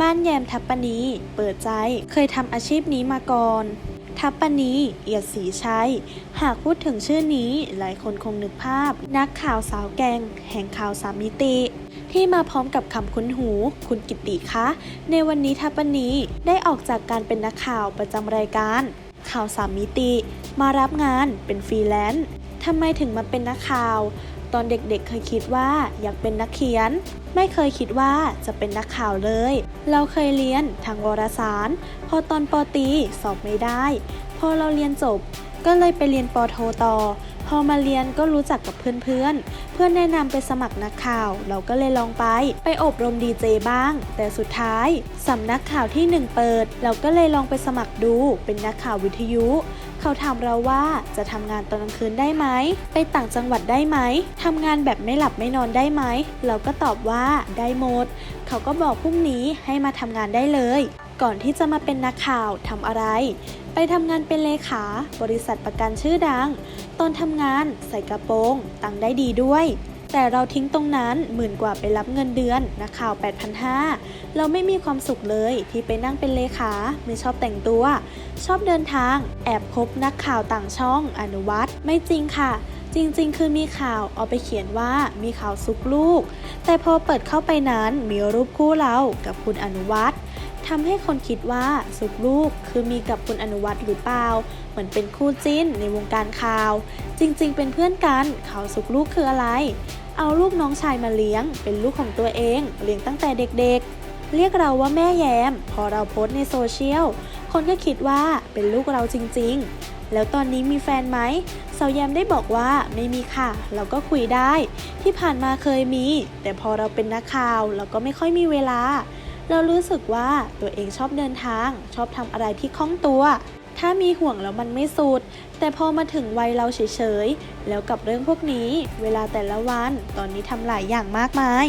บ้านแยมทัปปนีเปิดใจเคยทำอาชีพนี้มาก่อน ทัปปนีเอียดศรีชัย หากพูดถึงชื่อนี้หลายคนคงนึกภาพ นักข่าวสาวแกง แห่งข่าวสามมิติ ที่มาพร้อมกับคำคุ้นหู คุณกิติคะ ในวันนี้ทัปปนีได้ออกจากการเป็นนักข่าวประจำรายการ ข่าวสามมิติ มารับงานเป็นฟรีแลนซ์ทำไมถึงมาเป็นนักข่าว ตอนเด็กๆเคยคิดว่าอยากเป็นนักเขียน ไม่เคยคิดว่าจะเป็นนักข่าวเลย เราเคยเรียนทางวารสาร พอตอนปอตีสอบไม่ได้ พอเราเรียนจบ ก็เลยไปเรียนปอโทต่อ พอมาเรียนก็รู้จักกับเพื่อนๆ เพื่อนแนะนำไปสมัครนักข่าว เราก็เลยลองไป ไปอบรมดีเจบ้าง แต่สุดท้ายสำนักข่าวที่หนึ่งเปิด เราก็เลยลองไปสมัครดู เป็นนักข่าววิทยุ เขาถามเราว่าจะทำงานตอนกลางคืนได้ไหม ไปต่างจังหวัดได้ไหมทำงานแบบไม่หลับไม่นอนได้ไหม เราก็ตอบว่าได้หมด เขาก็บอกพรุ่งนี้ให้มาทำงานได้เลย ก่อนที่จะมาเป็นนักข่าวทำอะไร ไปทำงานเป็นเลขา บริษัทประกันชื่อดัง ตอนทำงานใส่กระโปรง ตังได้ดีด้วย แต่เราทิ้งตรงนั้นหมื่นกว่าไปรับเงินเดือน นักข่าว 8,500 เราไม่มีความสุขเลยที่ไปนั่งเป็นเลขา ไม่ชอบแต่งตัว ชอบเดินทาง แอบคบนักข่าวต่างช่องอนุวัตไม่จริงค่ะจริงๆ คือมีข่าวเอาไปเขียนว่ามีข่าวซุกลูก แต่พอเปิดเข้าไปนั้นมีรูปคู่เรากับคุณอนุวัต ทำให้คนคิดว่าสุกลูกคือมีกับคุณอนุวัตหรือเปล่า เหมือนเป็นคู่จิ้นในวงการข่าว จริง ๆ เป็นเพื่อนกันเขาสุกลูกคืออะไร เอาลูกน้องชายมาเลี้ยง เป็นลูกของตัวเองเลี้ยงตั้งแต่เด็กๆ เรียกเราว่าแม่แยม พอเราโพสต์ในโซเชียลคนก็คิดว่าเป็นลูกเราจริง ๆ แล้วตอนนี้มีแฟนไหมสาวแยมได้บอกว่าไม่มีค่ะ เราก็คุยได้ ที่ผ่านมาเคยมี แต่พอเราเป็นนักข่าวเราก็ไม่ค่อยมีเวลา เรารู้สึกว่าตัวเองชอบเดินทาง ชอบทำอะไรที่คล่องตัว ถ้ามีห่วงแล้วมันไม่สุด แต่พอมาถึงวัยเราเฉยๆ แล้วกับเรื่องพวกนี้ เวลาแต่ละวัน ตอนนี้ทำหลายอย่างมากมาย